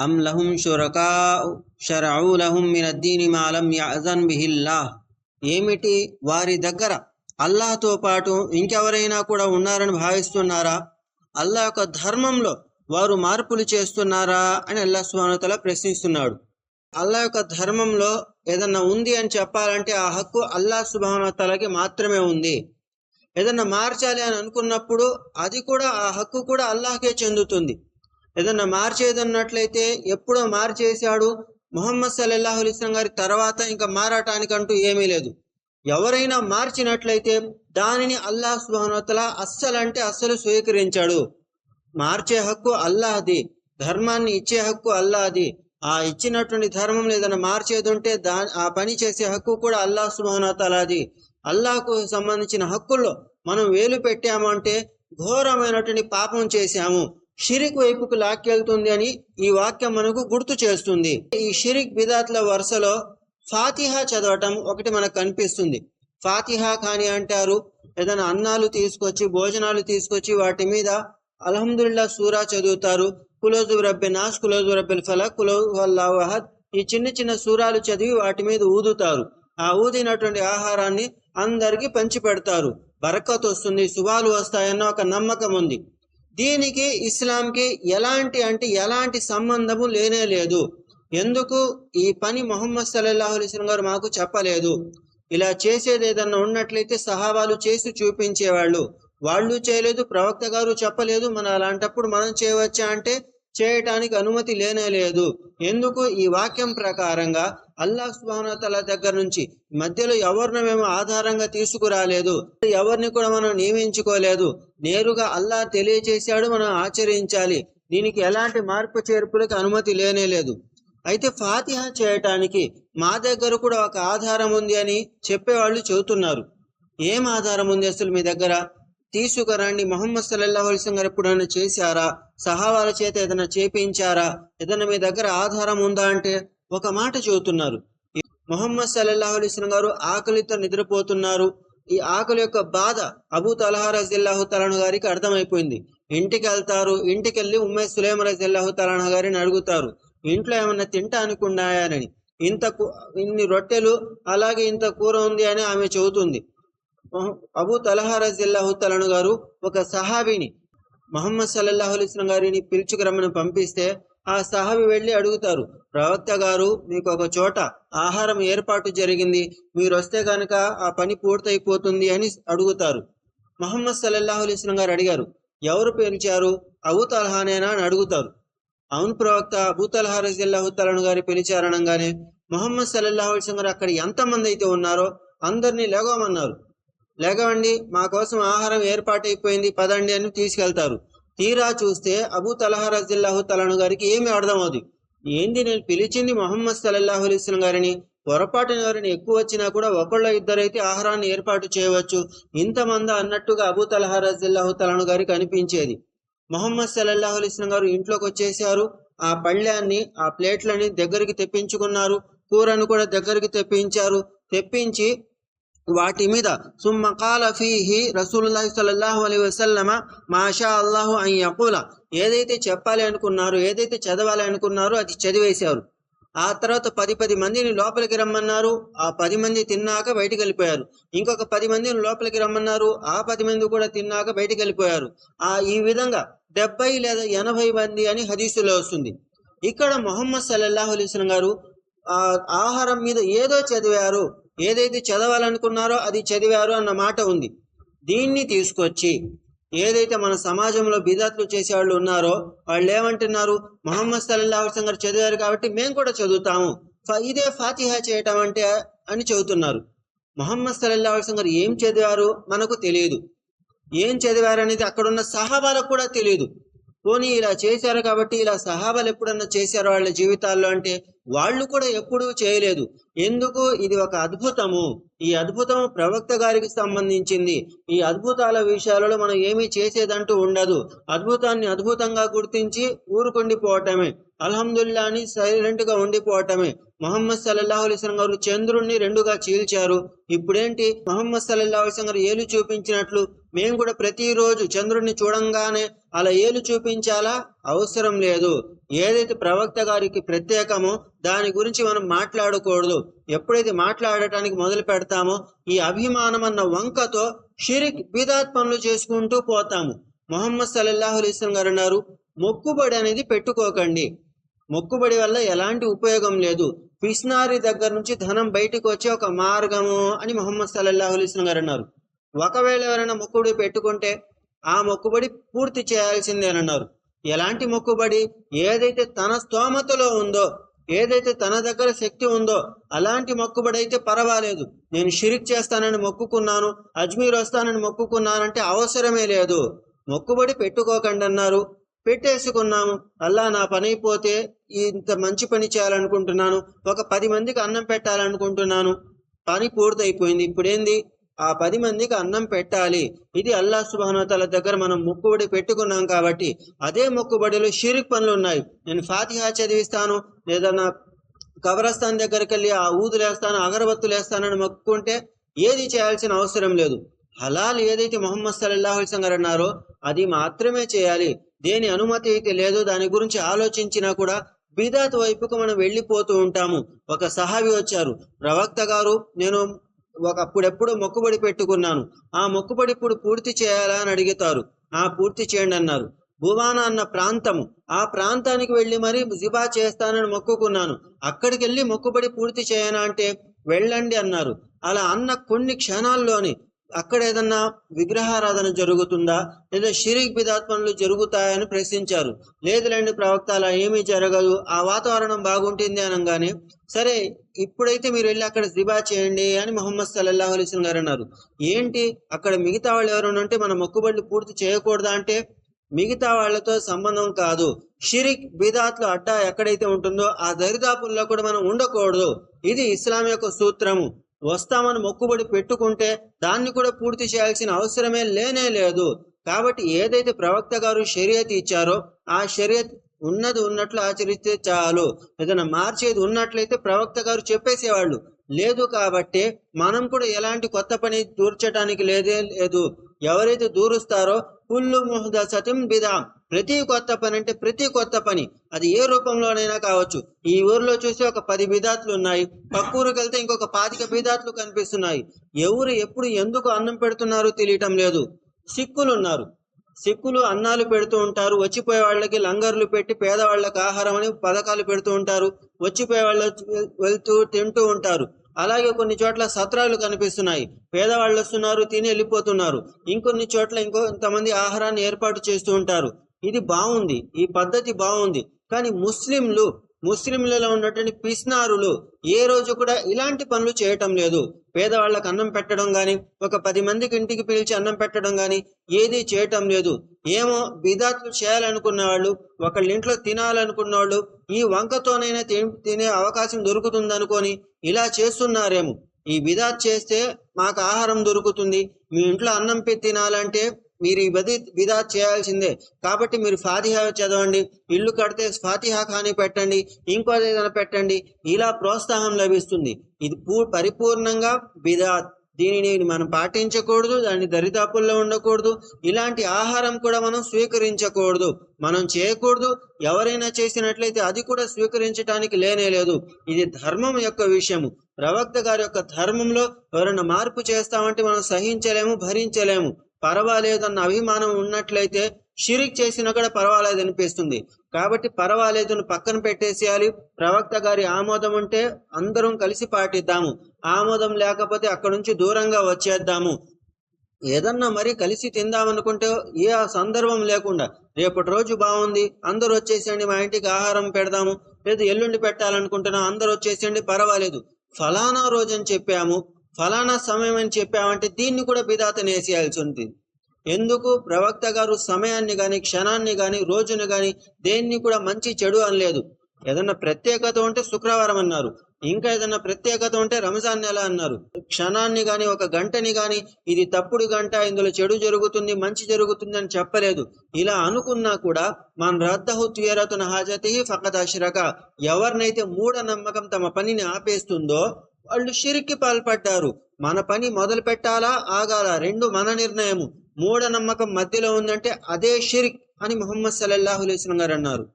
అమ్ లహుం షురకా షరౌ లహుం మిన అద్దీని మాలం యాజన్ బిహిల్లా ఏమిటి? వారి దగ్గర అల్లాహ్తో పాటు ఇంకెవరైనా కూడా ఉన్నారని భావిస్తున్నారా? అల్లాహ్ యొక్క ధర్మంలో వారు మార్పులు చేస్తున్నారా అని అల్లా సుబ్హానహు ప్రశ్నిస్తున్నాడు. అల్లాహ్ యొక్క ధర్మంలో ఏదన్నా ఉంది అని చెప్పాలంటే ఆ హక్కు అల్లాహ్ సుభానతలకి మాత్రమే ఉంది. ఏదన్నా మార్చాలి అని అనుకున్నప్పుడు అది కూడా ఆ హక్కు కూడా అల్లాహకే చెందుతుంది. ఏదన్నా మార్చేదన్నట్లయితే ఎప్పుడో మార్చేశాడు. మొహమ్మద్ సల్లల్లాహు అలిస్లం గారి తర్వాత ఇంకా మారటానికంటూ ఏమీ లేదు. ఎవరైనా మార్చినట్లయితే దానిని అల్లాహ్ సుబానతల అస్సలు అంటే అస్సలు స్వీకరించాడు. మార్చే హక్కు అల్లాహది ధర్మాన్ని ఇచ్చే హక్కు అల్లాహది. ఆ ఇచ్చినటువంటి ధర్మం ఏదైనా మార్చేది ఉంటే దా ఆ పని చేసే హక్కు కూడా అల్లాహ్ సుబానతలాది అల్లాహకు సంబంధించిన హక్కుల్లో మనం వేలు పెట్టాము అంటే ఘోరమైనటువంటి పాపం చేశాము. షిరిక్ వైపుకు లాక్కెళ్తుంది అని ఈ వాక్యం మనకు గుర్తు చేస్తుంది. ఈ షిరిక్ బిదాత్ల వరుసలో ఫాతిహా చదవటం ఒకటి మనకు కనిపిస్తుంది. ఫాతిహా కానీ అంటారు. ఏదైనా అన్నాలు తీసుకొచ్చి భోజనాలు తీసుకొచ్చి వాటి మీద అల్హమ్దుల్లా సూరా చదువుతారు. కులోజు రబ్బె నాస్ కులోజు రబ్బెల్ ఫలా కులోహద్ అహద్ ఈ చిన్న చిన్న సూరాలు చదివి వాటి మీద ఊదుతారు. ఆ ఊదినటువంటి ఆహారాన్ని అందరికీ పంచి పెడతారు బరకత్ వస్తుంది శుభాలు వస్తాయన్న ఒక నమ్మకం ఉంది. దీనికి ఇస్లాంకి ఎలాంటి అంటే ఎలాంటి సంబంధము లేనే లేదు. ఎందుకు? ఈ పని మొహమ్మద్ సల్లల్లాహు అలైస్లం గారు మాకు చెప్పలేదు. ఇలా చేసేది ఏదన్నా ఉన్నట్లయితే సహాబాలు చేసి చూపించేవాళ్ళు. వాళ్ళు చేయలేదు ప్రవక్త గారు చెప్పలేదు. మన అలాంటప్పుడు మనం చేయవచ్చా అంటే చేయటానికి అనుమతి లేనే లేదు. ఎందుకు? ఈ వాక్యం ప్రకారంగా అల్లాహ్ సుబానతల దగ్గర నుంచి మధ్యలో ఎవరిని మేము ఆధారంగా తీసుకురాలేదు ఎవరిని కూడా మనం నియమించుకోలేదు. నేరుగా అల్లాహ్ తెలియచేశాడు మనం ఆచరించాలి. దీనికి ఎలాంటి మార్పు చేర్పులకు అనుమతి లేనే లేదు. అయితే ఫాతిహా చేయటానికి మా దగ్గర కూడా ఒక ఆధారం ఉంది అని చెప్పేవాళ్ళు చెబుతున్నారు. ఏం ఆధారం ఉంది అసలు మీ దగ్గర? తీసుకురండి మొహమ్మద్ సల్లల్లాహు అలైస్ గారు ఎప్పుడైనా చేశారా? సహావాల చేత ఏదైనా చేపించారా? ఏదైనా మీ దగ్గర ఆధారం ఉందా అంటే? ఒక మాట చెబుతున్నారు. మొహమ్మద్ సల్లల్లాహు అలైస్ గారు ఆకలితో నిద్రపోతున్నారు. ఈ ఆకలి యొక్క బాధ అబూ తలహా రజిల్లాహు తలాను గారికి అర్థమైపోయింది. ఇంటికి వెళ్తారు ఇంటికి వెళ్ళి ఉమ్మే సులేం రజిల్లాహు తలానా గారిని అడుగుతారు. ఇంట్లో ఏమన్నా తింటానికి ఉన్నాయని ఇంత ఇన్ని రొట్టెలు అలాగే ఇంత కూర ఉంది అని ఆమె చెబుతుంది. అబూ తలహా రజిల్లాహు తలాను గారు ఒక సహాబిని మహమ్మద్ సల్లల్లాహు అలైస్లం గారిని పిలుచుకురమ్మని పంపిస్తే ఆ సహాబి వెళ్ళి అడుగుతారు ప్రవక్త గారు మీకు ఒక చోట ఆహారం ఏర్పాటు జరిగింది మీరు వస్తే కనుక ఆ పని పూర్తయిపోతుంది అని అడుగుతారు. మహమ్మద్ సల్లల్లాహు అలైస్లం గారు అడిగారు ఎవరు పిలిచారు? అబూతల్హానేనా అని అడుగుతారు. అవును ప్రవక్త అబూతల్హా తలహా గారి పిలిచారనగానే మొహమ్మద్ సల్లల్లాహు గారు అక్కడ ఎంతమంది అయితే ఉన్నారో అందరినీ లేగమన్నారు లేగవండి మా కోసం ఆహారం ఏర్పాటైపోయింది పదండి అని తీసుకెళ్తారు. తీరా చూస్తే అబూ తలహా రజిల్లాహు తలను గారికి ఏమి అర్థమవుది ఏంది నేను పిలిచింది మొహమ్మద్ సలల్లాహు అలైస్లం గారిని? పొరపాటున వారిని ఎక్కువ వచ్చినా కూడా ఒకళ్ళ ఇద్దరైతే ఆహారాన్ని ఏర్పాటు చేయవచ్చు. ఇంతమంది అన్నట్టుగా అబూ తలహా రజిల్లాహు తలను గారికి అనిపించేది. మొహమ్మద్ సలల్లాహు అలైస్లం గారు ఇంట్లోకి వచ్చేసారు ఆ పళ్ళాన్ని ఆ ప్లేట్లని దగ్గరికి తెప్పించుకున్నారు. కూరను కూడా దగ్గరికి తెప్పించారు. తెప్పించి వాటి మీద. సుమ్మ కాల ఫీహి రసూలుల్లాహి సల్లల్లాహు అలైహి వసల్లమ మాషా అల్లాహు అని యqula ఏదైతే చెప్పాలి అనుకున్నారో ఏదైతే చదవాలి అనుకున్నారో అది చదివేశారు. ఆ తర్వాత పది పది మందిని లోపలికి రమ్మన్నారు. ఆ పది మంది తిన్నాక బయటికి వెళ్ళిపోయారు. ఇంకొక పది మందిని లోపలికి రమ్మన్నారు. ఆ పది మంది కూడా తిన్నాక బయటికి వెళ్ళిపోయారు. ఆ ఈ విధంగా డెబ్బై లేదా ఎనభై మంది అని హదీసులో వస్తుంది. ఇక్కడ మొహమ్మద్ సల్లల్లాహు అలైహి గారు ఆ ఆహారం మీద ఏదో చదివారు. ఏదైతే చదవాలనుకున్నారో అది చదివారు అన్న మాట ఉంది. దీన్ని తీసుకొచ్చి ఏదైతే మన సమాజంలో బిదాత్లు చేసేవాళ్ళు ఉన్నారో వాళ్ళు ఏమంటున్నారు మహమ్మద్ సల్లల్లాహు గారు చదివారు కాబట్టి మేము కూడా చదువుతాము. ఇదే ఫాతిహా చేయటం అంటే అని చెబుతున్నారు. మొహమ్మద్ సల్లల్లాహు గారు ఏం చదివారు? మనకు తెలియదు ఏం చదివారు అనేది అక్కడున్న సహాబాలకు కూడా తెలియదు పోనీ ఇలా చేశారు కాబట్టి ఇలా సహాబాలు ఎప్పుడన్నా చేశారు వాళ్ళ జీవితాల్లో అంటే వాళ్ళు కూడా ఎప్పుడూ చేయలేదు. ఎందుకు? ఇది ఒక అద్భుతము. ఈ అద్భుతం ప్రవక్త గారికి సంబంధించింది. ఈ అద్భుతాల విషయాలలో మనం ఏమీ చేసేదంటూ ఉండదు. అద్భుతాన్ని అద్భుతంగా గుర్తించి ఊరుకుండిపోవటమే. అల్హమ్దుల్లా అని సైలెంట్గా ఉండిపోవటమే. మహమ్మద్ సల్లాహు అలైహి గారు చంద్రుణ్ణి రెండుగా చీల్చారు. ఇప్పుడేంటి? మొహమ్మద్ సల్లాహు అలైహి గారు ఏలు చూపించినట్లు మేము కూడా ప్రతిరోజు చంద్రుడిని చూడంగానే అలా ఏలు చూపించాలా? అవసరం లేదు. ఏదైతే ప్రవక్త గారికి ప్రత్యేకమో దాని గురించి మనం మాట్లాడకూడదు. ఎప్పుడైతే మాట్లాడటానికి మొదలు పెడతామో ఈ అభిమానం అన్న వంకతో షిరిక్ బిదాత్ పనులు చేసుకుంటూ పోతాము. మొహమ్మద్ సల్లాహు అలైస్లం గారు అన్నారు మొక్కుబడి అనేది పెట్టుకోకండి. మొక్కుబడి వల్ల ఎలాంటి ఉపయోగం లేదు. పిస్నారి దగ్గర నుంచి ధనం బయటకు వచ్చే ఒక మార్గము అని మొహమ్మద్ సల్లల్లాహు అలైస్లం గారు అన్నారు. ఒకవేళ ఎవరైనా మొక్కుబడి పెట్టుకుంటే ఆ మొక్కుబడి పూర్తి చేయాల్సిందే అని అన్నారు. ఎలాంటి మొక్కుబడి? ఏదైతే తన స్తోమతలో ఉందో ఏదైతే తన దగ్గర శక్తి ఉందో అలాంటి మొక్కుబడి అయితే పర్వాలేదు. నేను షిరిక్ చేస్తానని మొక్కుకున్నాను అజ్మీర్ వస్తానని మొక్కుకున్నానంటే అవసరమే లేదు. మొక్కుబడి పెట్టుకోకండి అన్నారు. పెట్టేసుకున్నాము. అల్లా నా పని అయిపోతే ఇంత మంచి పని చేయాలనుకుంటున్నాను. ఒక పది మందికి అన్నం పెట్టాలనుకుంటున్నాను. పని పూర్తయిపోయింది. ఇప్పుడేంది? ఆ పది మందికి అన్నం పెట్టాలి. ఇది అల్లా సుబానతల దగ్గర మనం మొక్కుబడి పెట్టుకున్నాం కాబట్టి అదే మొక్కుబడిలో షిరిక్ పనులు ఉన్నాయి. నేను ఫాతిహా చదివిస్తాను. లేదా నా కబరస్థాన్ దగ్గరికి వెళ్ళి ఆ ఊదులు వేస్తాను అగరబత్తులు వేస్తానని మొక్కుకుంటే ఏది చేయాల్సిన అవసరం లేదు. హలాల్ ఏదైతే మొహమ్మద్ సల్లాహు అలైస్ గారు అన్నారో అది మాత్రమే చేయాలి. దేని అనుమతి అయితే లేదో దాని గురించి ఆలోచించినా కూడా బిదాత్ వైపుకు మనం వెళ్ళిపోతూ ఉంటాము. ఒక సహావి వచ్చారు. ప్రవక్త గారు నేను ఒక అప్పుడెప్పుడు మొక్కుబడి పెట్టుకున్నాను. ఆ మొక్కుబడి ఇప్పుడు పూర్తి చేయాలా అని అడుగుతారు. ఆ పూర్తి చేయండి అన్నారు. భువానా అన్న ప్రాంతము. ఆ ప్రాంతానికి వెళ్ళి మరి జిబా చేస్తానని మొక్కుకున్నాను. అక్కడికి వెళ్ళి మొక్కుబడి పూర్తి చేయనా అంటే వెళ్ళండి అన్నారు. అలా అన్న కొన్ని క్షణాల్లోనే అక్కడ ఏదన్నా విగ్రహారాధన జరుగుతుందా? లేదా షిరిక్ బిదాత్మలు జరుగుతాయని ప్రశ్నించారు. లేదులేండి ప్రవక్త అలా ఏమీ జరగదు. ఆ వాతావరణం బాగుంటుంది అనగానే సరే ఇప్పుడైతే మీరు వెళ్ళి అక్కడ జిబా చేయండి అని మొహమ్మద్ సల్లాహు అలీస్లం గారు అన్నారు. ఏంటి? అక్కడ మిగతా వాళ్ళు ఎవరైనా ఉంటే మన మొక్కుబడులు పూర్తి చేయకూడదా అంటే మిగతా వాళ్ళతో సంబంధం కాదు. షిరిక్ బిదాత్లో అడ్డా ఎక్కడైతే ఉంటుందో ఆ దరిదాపుల్లో కూడా మనం ఉండకూడదు. ఇది ఇస్లాం యొక్క సూత్రము. వస్తామని మొక్కుబడి పెట్టుకుంటే దాన్ని కూడా పూర్తి చేయాల్సిన అవసరమే లేనే లేదు. కాబట్టి ఏదైతే ప్రవక్త గారు షరియత్ ఇచ్చారో ఆ షరియత్ ఉన్నది ఉన్నట్లు ఆచరిస్తే చాలు. ఏదైనా మార్చేది ఉన్నట్లయితే ప్రవక్త గారు చెప్పేసేవాళ్ళు. లేదు కాబట్టి మనం కూడా ఎలాంటి కొత్త పని దూర్చడానికి లేదే లేదు. ఎవరైతే దూరుస్తారో కుల్లు ముహదసతిం బిదాం. ప్రతి కొత్త పని అంటే ప్రతి కొత్త పని. అది ఏ రూపంలోనైనా కావచ్చు. ఈ ఊరిలో చూసి ఒక పది బీదాత్లు ఉన్నాయి. పక్క ఊరికి వెళ్తే ఇంకొక పాతిక బీదాత్లు కనిపిస్తున్నాయి. ఎవరు ఎప్పుడు ఎందుకు అన్నం పెడుతున్నారో తెలియటం లేదు. సిక్కులు ఉన్నారు సిక్కులు అన్నాలు పెడుతూ ఉంటారు. వచ్చిపోయే వాళ్ళకి లంగర్లు పెట్టి పేదవాళ్ళకి ఆహారం అని పథకాలు పెడుతూ ఉంటారు. వచ్చిపోయే వాళ్ళు వెళ్తూ తింటూ ఉంటారు. అలాగే కొన్ని చోట్ల సత్రాలు కనిపిస్తున్నాయి. పేదవాళ్ళు వస్తున్నారు తిని వెళ్ళిపోతున్నారు. ఇంకొన్ని చోట్ల ఇంకొంతమంది ఆహారాన్ని ఏర్పాటు చేస్తూ ఉంటారు. ఇది బాగుంది ఈ పద్ధతి బాగుంది. కానీ ముస్లింలు ముస్లింలలో ఉన్నటువంటి పిస్నారులు ఏ రోజు కూడా ఇలాంటి పనులు చేయటం లేదు. పేదవాళ్ళకి అన్నం పెట్టడం కానీ ఒక పది మందికి ఇంటికి పిలిచి అన్నం పెట్టడం కానీ ఏది చేయటం లేదు. ఏమో బిదాత్లు చేయాలనుకున్న వాళ్ళు ఒకళ్ళ ఇంట్లో తినాలనుకున్న వాళ్ళు ఈ వంకతోనైనా తినే అవకాశం దొరుకుతుందనుకొని ఇలా చేస్తున్నారేమో. ఈ బిదాత్ చేస్తే మాకు ఆహారం దొరుకుతుంది. మీ ఇంట్లో అన్నం పెట్టి తినాలంటే మీరు ఈ బది బిదా చేయాల్సిందే. కాబట్టి మీరు ఫాతిహా చదవండి. ఇల్లు కడితే ఫాతిహా ఖాని పెట్టండి. ఇంకో ఏదైనా పెట్టండి. ఇలా ప్రోత్సాహం లభిస్తుంది. ఇది పూ పరిపూర్ణంగా బిదాత్ దీనిని మనం పాటించకూడదు. దాని దరిదాపుల్లో ఉండకూడదు. ఇలాంటి ఆహారం కూడా మనం స్వీకరించకూడదు. మనం చేయకూడదు. ఎవరైనా చేసినట్లయితే అది కూడా స్వీకరించడానికి లేనే లేదు. ఇది ధర్మం యొక్క విషయము. ప్రవక్త గారి యొక్క ధర్మంలో ఎవరైనా మార్పు చేస్తామంటే మనం సహించలేము భరించలేము. పర్వాలేదన్న అభిమానం ఉన్నట్లయితే షిరిక్ చేసినా కూడా పర్వాలేదు అనిపిస్తుంది. కాబట్టి పర్వాలేదును పక్కన పెట్టేసేయాలి. ప్రవక్త గారి ఆమోదం ఉంటే అందరం కలిసి పాటిద్దాము. ఆమోదం లేకపోతే అక్కడి నుంచి దూరంగా వచ్చేద్దాము. ఏదన్నా మరి కలిసి తిందామనుకుంటే ఏ సందర్భం లేకుండా రేపటి రోజు బాగుంది అందరూ వచ్చేసేయండి మా ఇంటికి ఆహారం పెడదాము లేదు ఎల్లుండి పెట్టాలనుకుంటున్నా అందరూ వచ్చేసేయండి పర్వాలేదు. ఫలానా రోజు అని చెప్పాము. ఫలానా సమయం అని చెప్పామంటే దీన్ని కూడా బిదాతనేసేయాల్సి ఉంటుంది. ఎందుకు? ప్రవక్త గారు సమయాన్ని కానీ క్షణాన్ని కానీ రోజును కానీ దేన్ని కూడా మంచి చెడు అనలేదు. ఏదన్నా ప్రత్యేకత ఉంటే శుక్రవారం అన్నారు. ఇంకా ఏదన్నా ప్రత్యేకత ఉంటే రంజాన్ నెల అన్నారు. క్షణాన్ని కానీ ఒక గంటని కానీ ఇది తప్పుడు గంట ఇందులో చెడు జరుగుతుంది మంచి జరుగుతుంది అని చెప్పలేదు. ఇలా అనుకున్నా కూడా మన రద్దహు త్వరతున హాజతి ఫకత్ అష్రక. ఎవరినైతే మూఢ నమ్మకం తమ పనిని ఆపేస్తుందో వాళ్ళు షిరికి పాల్పడ్డారు. మన పని మొదలు పెట్టాలా? ఆగాల? రెండు మన నిర్ణయము. మూఢనమ్మకం మధ్యలో ఉందంటే అదే షిరిక్ అని ముహమ్మద్ సల్లల్లాహు అలైస్లం గారు అన్నారు.